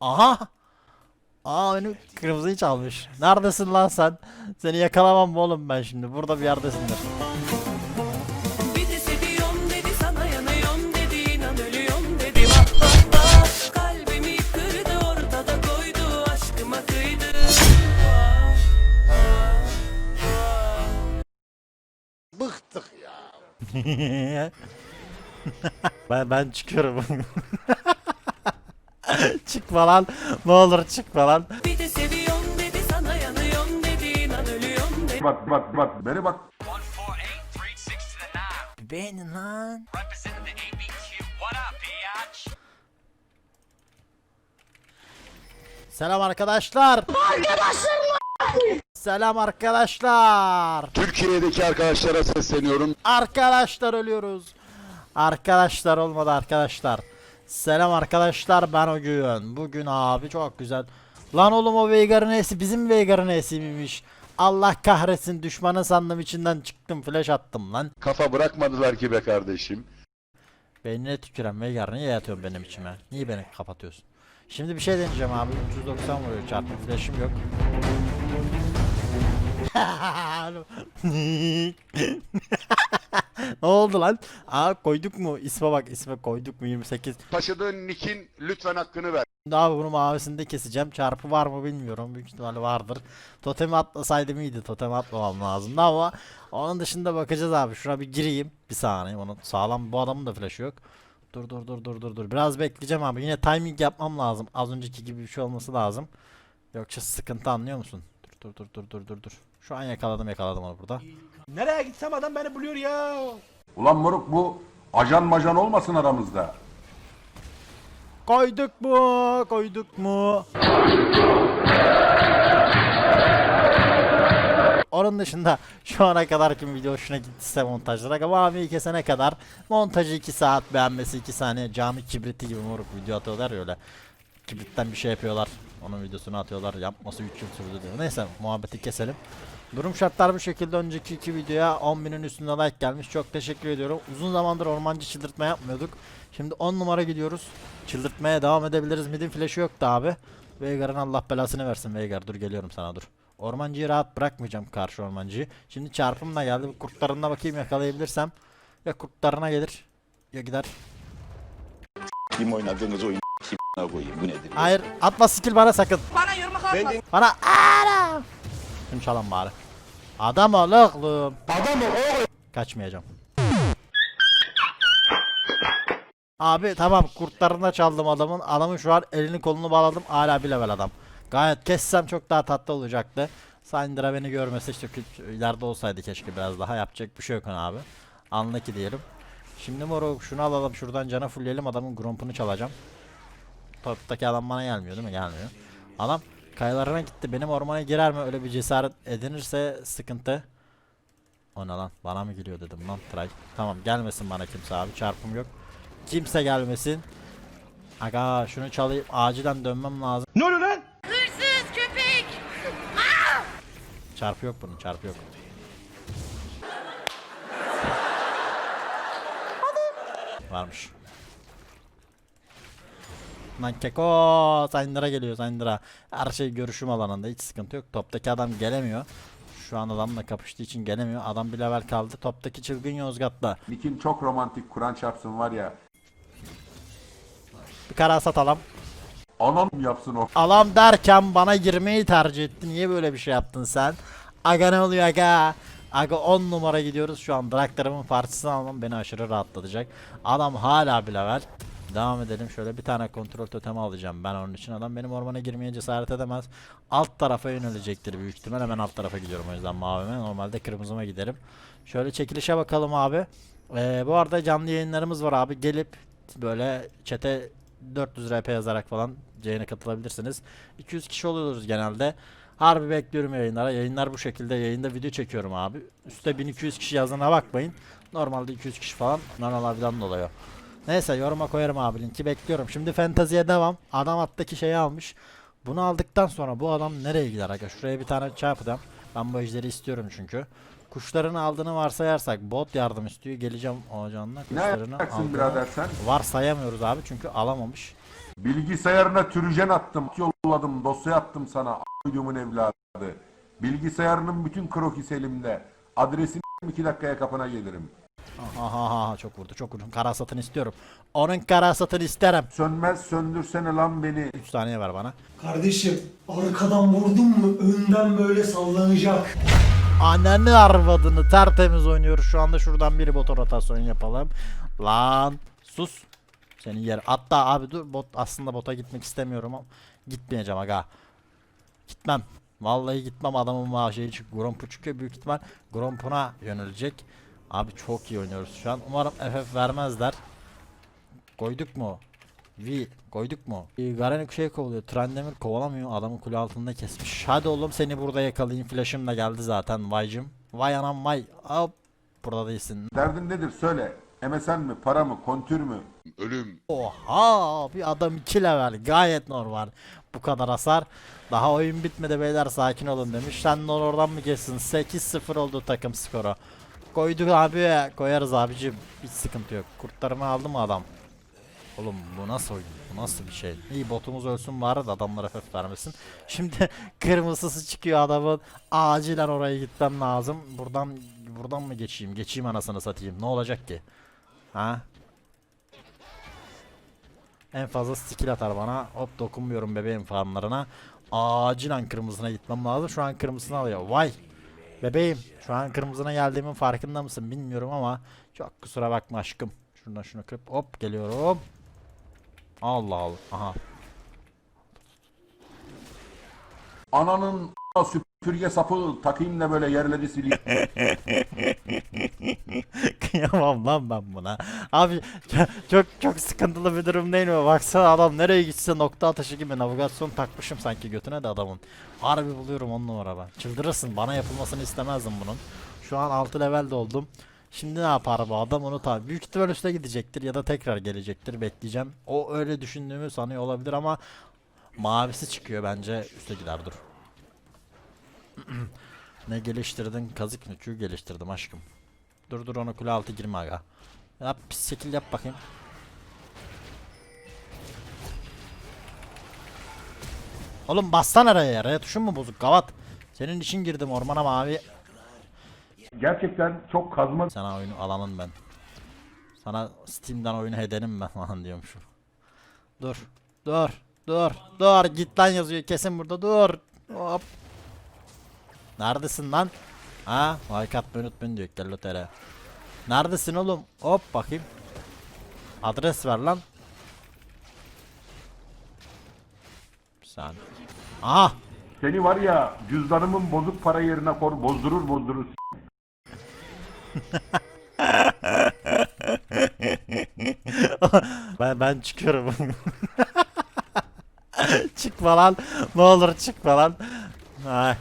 Aha. Aa benim kırmızıyı çalmış. Neredesin lan sen? Seni yakalamam mı oğlum ben şimdi? Burada bir yerdesindir. Bıktık ya. ben ben çıkıyorum. çıkma lan. Ne olur çıkma lan. Bir de seviyorum dedi sana yanıyorum dedi inan ölüyorum dedi Bak bak bak beni bak 148, 36 to the 9. Beğenin lan. Selam arkadaşlar. Selam arkadaşlar. Türkiye'deki arkadaşlara sesleniyorum. Arkadaşlar ölüyoruz. Arkadaşlar olmadı arkadaşlar. Selam arkadaşlar ben o gün. Bugün abi çok güzel. Lan oğlum o Veigar'ın E'si bizim Veigar'ın E'si miymiş? Allah kahretsin düşmanı sandım içinden çıktım flash attım lan. Kafa bırakmadılar ki be kardeşim. Beynine tüküren Veigar niye yatıyorsun benim içime? Niye beni kapatıyorsun? Şimdi bir şey deneyeceğim abi. 390 vuruyor çarpım flash'im yok. ne oldu lan? Aa koyduk mu? İsme bak isme koyduk mu 28. Taşıdığın nickin lütfen hakkını ver. Şimdi abi bunu mavisinde keseceğim. Çarpı var mı bilmiyorum. Büyük ihtimalle vardır. Totemi atlasaydım iyiydi. Totemi atmamam lazımdı ama onun dışında bakacağız abi. Şuna bir gireyim. Bir saniye. Onun sağlam bu adamın da flash'ı yok. Dur dur dur dur dur dur. Biraz bekleyeceğim abi. Yine timing yapmam lazım. Az önceki gibi bir şey olması lazım. Yoksa sıkıntı anlıyor musun? Dur dur dur dur dur dur. Şu an yakaladım yakaladım onu burada. Nereye gitsem adam beni buluyor ya. Ulan moruk bu ajan majan olmasın aramızda. Koyduk mu? Koyduk mu? Onun dışında şu ana kadar kim video hoşuna gittiyse montajlara Mavi'yi kesene kadar montajı 2 saat beğenmesi 2 saniye cami kibriti gibi moruk video atıyorlar ya öyle kibritten bir şey yapıyorlar. Onun videosunu atıyorlar. Yapması 3 yıl sürdü diyor. Neyse muhabbeti keselim. Durum şartlar bu şekilde. Önceki iki videoya 10.000'in üstünde like gelmiş. Çok teşekkür ediyorum. Uzun zamandır ormancı çıldırtma yapmıyorduk. Şimdi 10 numara gidiyoruz. Çıldırtmaya devam edebiliriz. Midin flash'ı yoktu abi. Veigar'ın Allah belasını versin. Veigar dur geliyorum sana dur. Ormancıyı rahat bırakmayacağım karşı ormancıyı. Şimdi çarpımla geldi. Kurtlarına bakayım yakalayabilirsem. Ya kurtlarına gelir ya gider. Kim oynadığınız oyun kim koyayım bu nedir? Hayır atma skill bana sakın. Bana yırmak atma. Bana ara. Şunu çalan bari. Adam ol oğlum. Adam ol Kaçmayacağım. Abi tamam kurtlarına çaldım adamın. Adamın şu an elini kolunu bağladım. Hala bir level adam. Gayet kessem çok daha tatlı olacaktı. Syndra beni görmese işte ileride olsaydı keşke biraz daha. Yapacak bir şey yok abi. Anlaki diyelim. Şimdi moruk şunu alalım şuradan cana fullleyelim adamın grumpunu çalacağım. Toptaki adam bana gelmiyor değil mi? Gelmiyor. Adam kayalarına gitti. Benim ormana girer mi? Öyle bir cesaret edinirse sıkıntı. O ne lan? Bana mı geliyor dedim lan try. Tamam gelmesin bana kimse abi. Çarpım yok. Kimse gelmesin. Aga şunu çalayım. Acilen dönmem lazım. Ne oluyor lan? Çarpı yok bunun. Çarpı yok. Varmış. Lan keko Syndra geliyor Syndra. Her şey görüşüm alanında hiç sıkıntı yok. Toptaki adam gelemiyor. Şu an adamla kapıştığı için gelemiyor. Adam bir level kaldı. Toptaki çılgın Yozgat'ta. Nikin çok romantik Kur'an çarpsın var ya. Bir kara satalım. Anam yapsın o. Alam derken bana girmeyi tercih etti. Niye böyle bir şey yaptın sen? Aga ne oluyor aga? Aga 10 numara gidiyoruz şu an. Draktarımın partisini almam beni aşırı rahatlatacak. Adam hala bir level. Devam edelim. Şöyle bir tane kontrol totemi alacağım ben onun için. Adam benim ormana girmeye cesaret edemez. Alt tarafa yönelecektir büyük ihtimal. Hemen alt tarafa gidiyorum o yüzden mavime. Normalde kırmızıma giderim. Şöyle çekilişe bakalım abi. Ee, bu arada canlı yayınlarımız var abi. Gelip böyle çete 400 RP yazarak falan yayına katılabilirsiniz. 200 kişi oluyoruz genelde. Harbi bekliyorum yayınlara. Yayınlar bu şekilde. Yayında video çekiyorum abi. Üste 1200 kişi yazdığına bakmayın. Normalde 200 kişi falan. Normal abiden dolayı. Neyse yoruma koyarım abi linki bekliyorum. Şimdi fanteziye devam. Adam alttaki şeyi almış. Bunu aldıktan sonra bu adam nereye gider aga? Şuraya bir tane çarpacağım. Ben bu ejderi istiyorum çünkü. Kuşların aldığını varsayarsak bot yardım istiyor. Geleceğim o canla. Ne Kuşlarını yapacaksın aldığını birader sen? varsayamıyoruz abi çünkü alamamış. Bilgisayarına türjen attım, yolladım, dosya attım sana a**dumun evladı. Bilgisayarının bütün krokisi elimde. Adresini iki dakikaya kapına gelirim. Aha çok vurdu çok vurdu. Karasatını istiyorum. Onun karasatını isterim. Sönmez söndürsene lan beni. 3 saniye ver bana. Kardeşim arkadan vurdun mu önden böyle sallanacak. Ananı arvadını tertemiz oynuyoruz. Şu anda şuradan bir bot rotasyon yapalım. Lan sus. Senin yer. Hatta abi dur bot aslında bota gitmek istemiyorum ama gitmeyeceğim aga. Gitmem. Vallahi gitmem adamın maaşı çık. Grompu çıkıyor büyük ihtimal. Grompuna yönelecek. Abi çok iyi oynuyoruz şu an. Umarım FF vermezler. Koyduk mu? V koyduk mu? Ee, Garen şey kovalıyor. Trendemir kovalamıyor. Adamı kule altında kesmiş. Hadi oğlum seni burada yakalayayım. Flash'ım da geldi zaten vaycım. Vay anam vay. Hop. Burada değilsin. Derdin nedir söyle. MSN mi, para mı, kontür mü? Ölüm. Oha bir adam 2 level gayet normal. Bu kadar hasar. Daha oyun bitmedi beyler sakin olun demiş. Sen de oradan mı geçsin? 8-0 oldu takım skoru. Koyduk abi. Koyarız abicim. Hiç sıkıntı yok. Kurtlarımı aldı mı adam? Oğlum bu nasıl oyun? Bu nasıl bir şey? İyi botumuz ölsün bari da adamlara FF vermesin. Şimdi kırmızısı çıkıyor adamın. Acilen oraya gitmem lazım. Buradan buradan mı geçeyim? Geçeyim anasını satayım. Ne olacak ki? Ha? En fazla skill atar bana. Hop dokunmuyorum bebeğim farmlarına. Acilen kırmızına gitmem lazım. Şu an kırmızını alıyor. Vay. Bebeğim şu an kırmızına geldiğimin farkında mısın bilmiyorum ama çok kusura bakma aşkım. Şuradan şunu kırıp hop geliyorum. Allah Allah. Aha. Ananın a**a süpürge sapı takayım da böyle yerleri sileyim. Kıyamam lan ben buna. Abi çok- çok sıkıntılı bir durum değil mi? Baksana adam nereye gitse nokta atışı gibi navigasyon takmışım sanki götüne de adamın. Harbi buluyorum on numara ben. Çıldırırsın bana yapılmasını istemezdim bunun. Şu an 6 level oldum. Şimdi ne yapar bu adam onu tabi. Büyük ihtimal üste gidecektir ya da tekrar gelecektir bekleyeceğim. O öyle düşündüğümü sanıyor olabilir ama mavisi çıkıyor bence üste gider dur. Ne geliştirdin? Kazık mı? Q geliştirdim aşkım. Dur dur onu kule altı girme aga. Yap pis şekil yap bakayım. Oğlum bassan araya ya. R tuşun mu bozuk gavat? Senin için girdim ormana mavi. Gerçekten çok kazma Sana oyunu alanın ben. Sana Steam'den oyunu hedenim ben falan diyormuşum. Dur. Dur. Dur. Dur. Git lan yazıyor kesin burada. Dur. Hop. Neredesin lan? Ha? Like atmayı unutmayın diyor Kellotere. Neredesin oğlum? Hop bakayım. Adres ver lan. Bir saniye. Aha. Seni var ya cüzdanımın bozuk para yerine kor bozdurur bozdurur. Ben ben çıkıyorum. çıkma lan. Ne olur çıkma lan. Ay.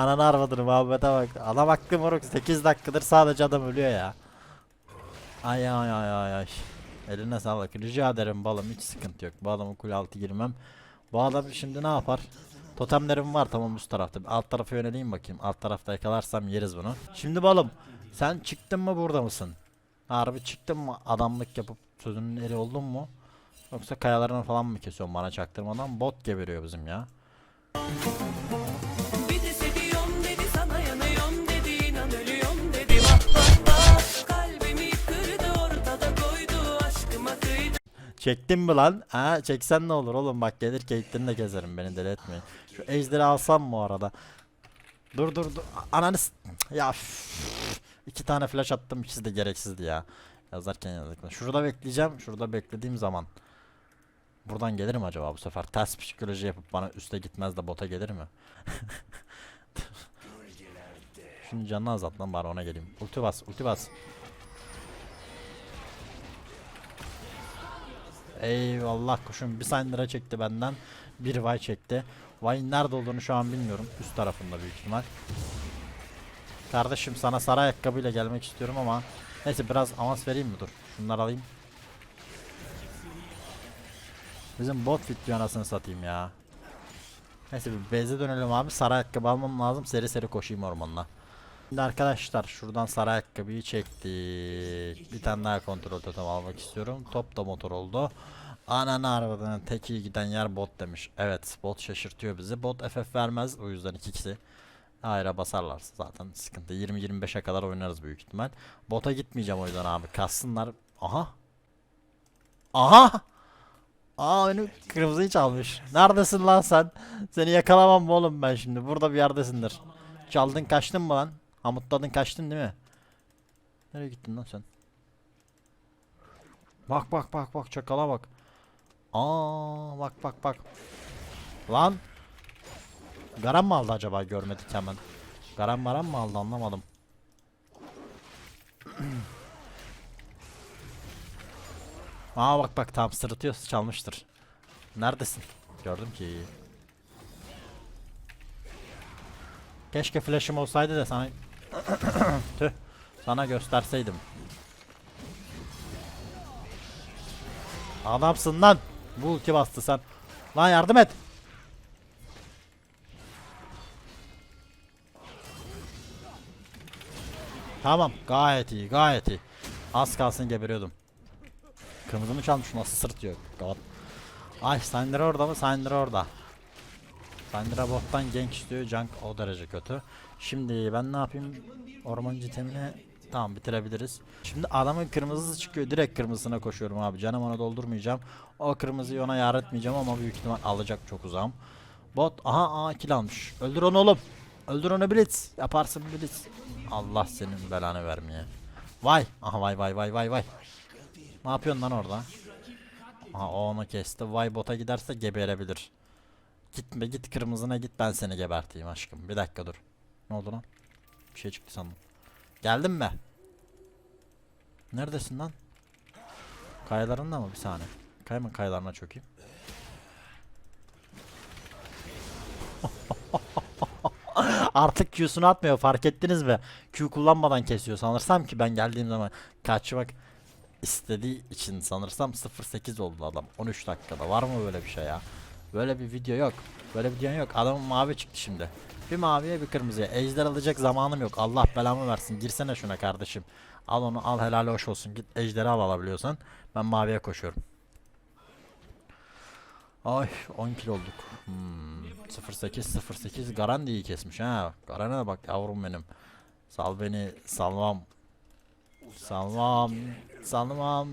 Ananı arvadını muhabbete bak. Adam haklı moruk 8 dakikadır sadece adam ölüyor ya. Ay ay ay ay ay. Eline sağlık. Rica ederim balım hiç sıkıntı yok. Bu adamın kule altı girmem. Bu adam şimdi ne yapar? Totemlerim var tamam üst tarafta. Alt tarafa yöneleyim bakayım. Alt tarafta yakalarsam yeriz bunu. Şimdi balım sen çıktın mı burada mısın? Harbi çıktın mı adamlık yapıp sözünün eri oldun mu? Yoksa kayalarını falan mı kesiyorsun bana çaktırmadan? Bot geberiyor bizim ya. Çektin mi lan? Ha çeksen ne olur oğlum bak gelir keyitlerini de keserim beni deli etmeyin. Şu ejderi alsam mı arada? Dur dur dur. Ananı Ya üf. iki tane flash attım ikisi de gereksizdi ya. Yazarken yazdık. Şurada bekleyeceğim. Şurada beklediğim zaman. Buradan gelir mi acaba bu sefer? Ters psikoloji yapıp bana üste gitmez de bota gelir mi? Şunun canını azalt lan bari ona geleyim. Ulti bas, ulti bas. Eyvallah kuşum bir saniye çekti benden. Bir vay çekti. Vay'ın nerede olduğunu şu an bilmiyorum. Üst tarafında büyük ihtimal. Kardeşim sana sarı ayakkabıyla gelmek istiyorum ama neyse biraz avans vereyim mi dur. Şunları alayım. Bizim bot fitliyor anasını satayım ya. Neyse bir base'e dönelim abi. Sarı ayakkabı almam lazım. Seri seri koşayım ormanla. Şimdi arkadaşlar şuradan sarı ayakkabıyı çektik. Bir tane daha kontrol totem almak istiyorum. Top da motor oldu. Ananı arabadan tek iyi giden yer bot demiş. Evet bot şaşırtıyor bizi. Bot FF vermez o yüzden ikisi Hayra basarlarsa zaten sıkıntı. 20-25'e kadar oynarız büyük ihtimal. Bota gitmeyeceğim o yüzden abi. Kassınlar. Aha. Aha. Aa benim kırmızıyı çalmış. Neredesin lan sen? Seni yakalamam oğlum ben şimdi? Burada bir yerdesindir. Çaldın kaçtın mı lan? Hamutladın kaçtın değil mi? Nereye gittin lan sen? Bak bak bak bak çakala bak. Aa bak bak bak. Lan. Garan mı aldı acaba görmedik hemen. Garan maran mı aldı anlamadım. Aa bak bak tam sırıtıyor çalmıştır. Neredesin? Gördüm ki. Keşke flash'ım olsaydı da sana Tüh. Sana gösterseydim. Adamsın lan. Bu ulti bastı sen. Lan yardım et. Tamam gayet iyi gayet iyi. Az kalsın geberiyordum. Kırmızımı çalmış nasıl sırtıyor. God. Ay Syndra orada mı? Syndra orada. Syndra bottan gank istiyor. Junk o derece kötü. Şimdi ben ne yapayım? Ormancı temine tamam bitirebiliriz. Şimdi adamın kırmızısı çıkıyor. Direkt kırmızısına koşuyorum abi. Canım ona doldurmayacağım. O kırmızıyı ona yar etmeyeceğim ama büyük ihtimal alacak çok uzağım. Bot aha aha kill almış. Öldür onu oğlum. Öldür onu Blitz. Yaparsın Blitz. Allah senin belanı vermeye. Vay. Aha vay vay vay vay vay. Ne yapıyorsun lan orada? Aha o onu kesti. Vay bota giderse geberebilir. Gitme git kırmızına git ben seni geberteyim aşkım. Bir dakika dur. Ne oldu lan? Bir şey çıktı sandım. Geldin mi? Neredesin lan? Kayalarında mı? Bir saniye. Kayma kayalarına çökeyim. Artık Q'sunu atmıyor fark ettiniz mi? Q kullanmadan kesiyor sanırsam ki ben geldiğim zaman kaçmak istediği için sanırsam 08 oldu adam 13 dakikada var mı böyle bir şey ya? Böyle bir video yok. Böyle bir video yok. Adamın mavi çıktı şimdi. Bir maviye bir kırmızıya. Ejder alacak zamanım yok. Allah belamı versin. Girsene şuna kardeşim. Al onu al helal hoş olsun. Git ejderi al alabiliyorsan. Ben maviye koşuyorum. Ay 10 kilo olduk. Hmm, 08 08 Garan da iyi kesmiş ha. Garan'a bak yavrum benim. Sal beni salmam. Salmam. Salmam.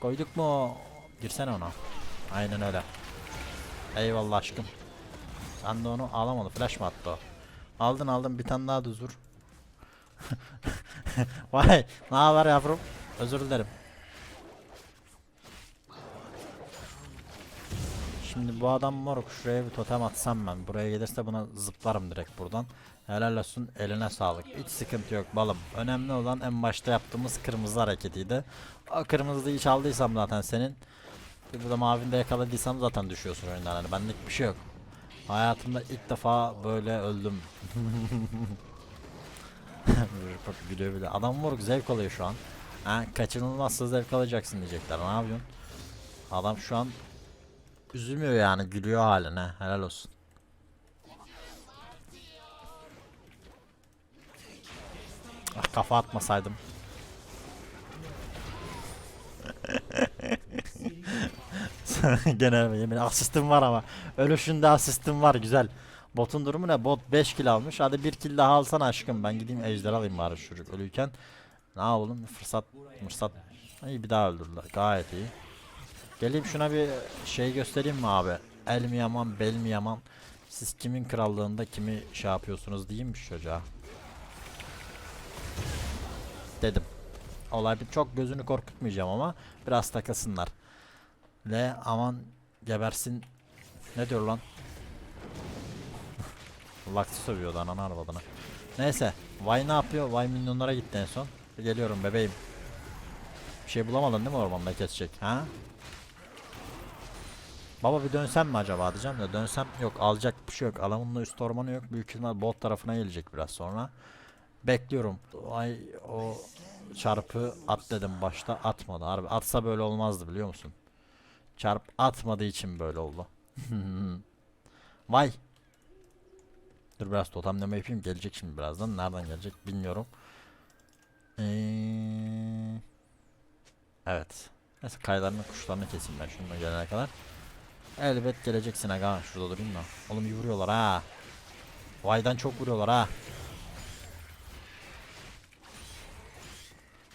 Koyduk mu? Girsene ona. Aynen öyle. Eyvallah aşkım. Sen de onu alamadı. Flash mı attı o? Aldın aldın bir tane daha düz vur. Vay ne haber yavrum? Özür dilerim. Şimdi bu adam moruk şuraya bir totem atsam ben. Buraya gelirse buna zıplarım direkt buradan. Helal olsun eline sağlık. Hiç sıkıntı yok balım. Önemli olan en başta yaptığımız kırmızı hareketiydi. O kırmızıyı çaldıysam zaten senin. Burada mavinde yakaladıysam zaten düşüyorsun oyundan. Hani benlik bir şey yok. Hayatımda ilk defa böyle öldüm. Gülüyor bile. Adam moruk zevk alıyor şu an. Ha, kaçınılmazsa zevk alacaksın diyecekler. Ne yapıyorsun? Adam şu an üzülmüyor yani gülüyor haline. Helal olsun. Ah kafa atmasaydım. Genel yemin asistim var ama. Ölüşünde asistim var güzel. Botun durumu ne? Bot 5 kill almış. Hadi 1 kill daha alsana aşkım. Ben gideyim ejder alayım bari çocuk ölüyken. Ne yapalım? Fırsat fırsat. İyi bir daha öldürdüler. Gayet iyi. Geleyim şuna bir şey göstereyim mi abi? El mi yaman, bel mi yaman? Siz kimin krallığında kimi şey yapıyorsunuz diyeyim mi çocuğa? Dedim. Olay bir çok gözünü korkutmayacağım ama biraz takasınlar. Le aman gebersin. Ne diyor lan? Laksi sövüyordu ananı arabadına. Neyse. Vay ne yapıyor? Vay milyonlara gitti en son. Geliyorum bebeğim. Bir şey bulamadın değil mi ormanda kesecek? Ha? Baba bir dönsem mi acaba diyeceğim de dönsem yok alacak bir şey yok. Adamın da üst ormanı yok. Büyük ihtimal bot tarafına gelecek biraz sonra. Bekliyorum. Ay o çarpı at dedim başta atmadı. Harbi atsa böyle olmazdı biliyor musun? Çarp atmadığı için böyle oldu. Vay. Dur biraz totemleme yapayım. Gelecek şimdi birazdan. Nereden gelecek bilmiyorum. Ee, evet. Neyse kaylarını kuşlarını keseyim ben şununla gelene kadar. Elbet geleceksin aga. Şurada durayım da. Oğlum iyi ha. Vaydan çok vuruyorlar ha.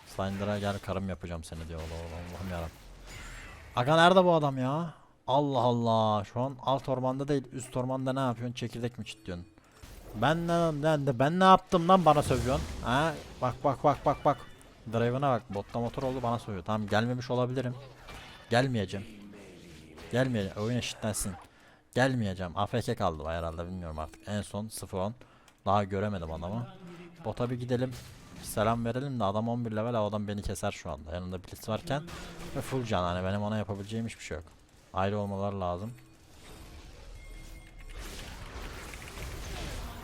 Slender'a gel karım yapacağım seni diyor. Allah Allah'ım yarabbim. Aga nerede bu adam ya? Allah Allah. Şu an alt ormanda değil üst ormanda ne yapıyorsun? Çekirdek mi çitliyorsun? Ben ne, de ben ne yaptım lan bana sövüyorsun? Ha? Bak bak bak bak bak. Drive'ına bak. Botta motor oldu bana sövüyor. Tamam gelmemiş olabilirim. Gelmeyeceğim. Gelmeyeceğim. Oyun eşitlensin. Gelmeyeceğim. AFK kaldı herhalde bilmiyorum artık. En son 0-10. Daha göremedim adamı. Bota bir gidelim. Selam verelim de adam 11 level adam beni keser şu anda. Yanında blitz varken ve full can hani benim ona yapabileceğim hiçbir şey yok. Ayrı olmaları lazım.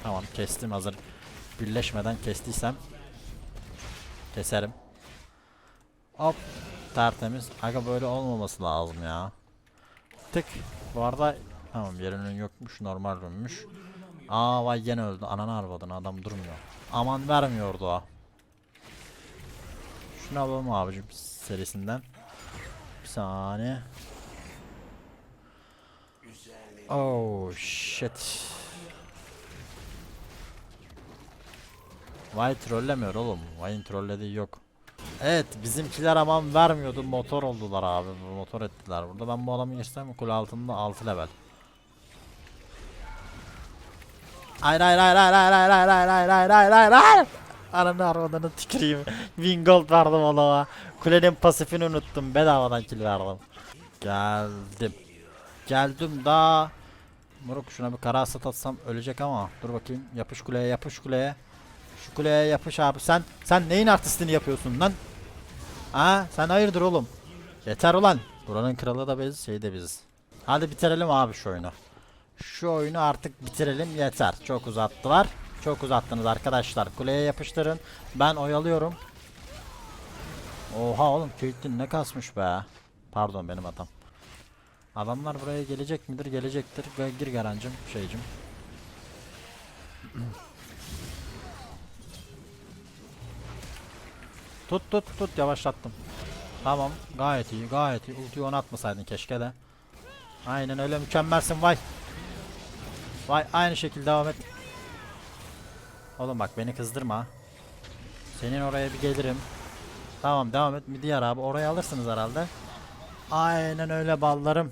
Tamam kestim hazır. Birleşmeden kestiysem keserim. Hop tertemiz. Aga böyle olmaması lazım ya. Tık. Bu arada tamam yerinin yokmuş normal rümmüş. Aa vay gene öldü. Ananı arvadın adam durmuyor. Aman vermiyordu o. Şunu alalım abicim serisinden. Bir saniye. Oh shit. Vay trollemiyor oğlum. Vay'ın trollediği yok. Evet bizimkiler aman vermiyordu motor oldular abi motor ettiler burada ben bu adamı geçsem kule altında 6 level Hayır hayır hayır hayır hayır hayır hayır hayır hayır hayır hayır hayır Ananı arabadan tüküreyim. Win gold verdim adama Kulenin pasifini unuttum. Bedavadan kill verdim. Geldim. Geldim da. Moruk şuna bir kara hasat atsam ölecek ama. Dur bakayım. Yapış kuleye yapış kuleye. Şu kuleye yapış abi. Sen Sen neyin artistini yapıyorsun lan? Ha? Sen hayırdır oğlum? Yeter ulan. Buranın kralı da biz şey de biz. Hadi bitirelim abi şu oyunu. Şu oyunu artık bitirelim. Yeter. Çok uzattılar Çok uzattınız arkadaşlar Kuleye yapıştırın Ben oyalıyorum Oha oğlum Caitlyn ne kasmış be Pardon benim hatam Adamlar buraya gelecek midir? Gelecektir. Ve gir garancım, şeycim. tut tut tut yavaşlattım. Tamam gayet iyi gayet iyi. Ultiyi ona atmasaydın keşke de. Aynen öyle mükemmelsin vay. Vay aynı şekilde devam et. Oğlum bak beni kızdırma. Senin oraya bir gelirim. Tamam devam et. Midyar abi orayı alırsınız herhalde. Aynen öyle ballarım.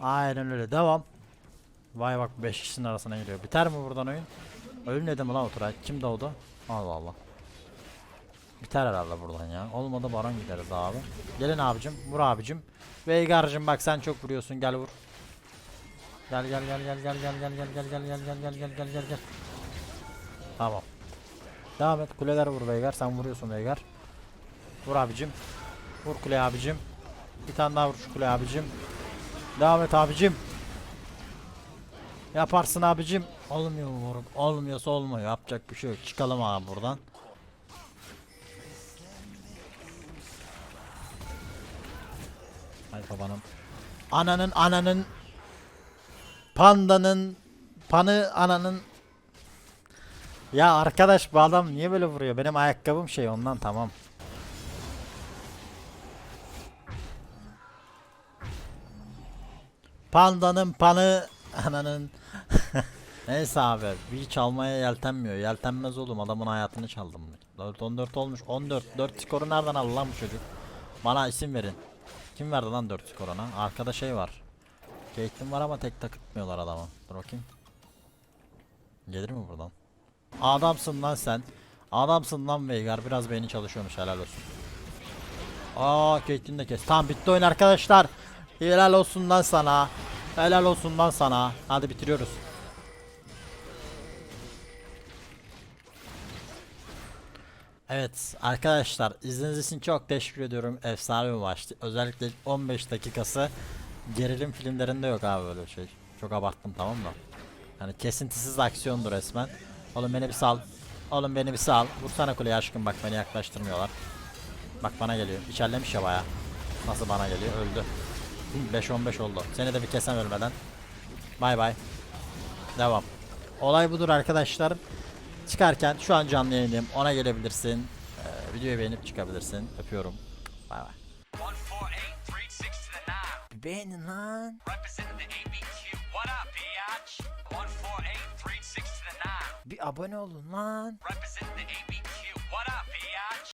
Aynen öyle devam. Vay bak 5 kişinin arasına giriyor. Biter mi buradan oyun? Ölmedi mi lan Oturay? Kim doğdu? Allah Allah. Biter herhalde buradan ya. Olmadı baron gideriz abi. Gelin abicim. Vur abicim. Veigar'cım bak sen çok vuruyorsun. Gel vur. Gel gel gel gel gel gel gel gel gel gel gel gel gel gel gel gel gel. Tamam. Devam et. Kuleler vur Veigar. Sen vuruyorsun Veigar. Vur abicim. Vur kule abicim. Bir tane daha vur şu kule abicim. Devam et abicim. Yaparsın abicim. Olmuyor moruk. Olmuyorsa olmuyor. Yapacak bir şey yok. Çıkalım abi buradan. Hay babanın. Ananın ananın. Pandanın. Panı ananın. Ya arkadaş bu adam niye böyle vuruyor? Benim ayakkabım şey ondan tamam. Pandanın panı ananın. Neyse abi bir çalmaya yeltenmiyor. Yeltenmez oğlum adamın hayatını çaldım. 4 14 olmuş. 14 4 skoru nereden aldı lan bu çocuk? Bana isim verin. Kim verdi lan 4 skor ona arkada şey var. Caitlyn var ama tek takıtmıyorlar adama Dur bakayım. Gelir mi buradan Adamsın lan sen Adamsın lan Veigar biraz beyni çalışıyormuş helal olsun Aa Caitlyn de kes Tamam bitti oyun arkadaşlar Helal olsun lan sana. Helal olsun lan sana. Hadi bitiriyoruz. Evet arkadaşlar izlediğiniz için çok teşekkür ediyorum. Efsane bir maçtı. Özellikle ilk 15 dakikası gerilim filmlerinde yok abi böyle şey. Çok abarttım tamam mı? Yani kesintisiz aksiyondu resmen. Oğlum beni bir sal. Oğlum beni bir sal. Vursana kuleye aşkım bak beni yaklaştırmıyorlar. Bak bana geliyor. İçerlemiş ya baya. Nasıl bana geliyor? Öldü. 5-15 oldu. Seni de bir kesem ölmeden. Bay bay. Devam. Olay budur arkadaşlar. Çıkarken şu an canlı yayındayım. Ona gelebilirsin. Ee, videoyu beğenip çıkabilirsin. Öpüyorum. Bay bay. 14836 to the 9. Bir beğenin lan. Bir abone olun lan. Represent the ABQ. What up?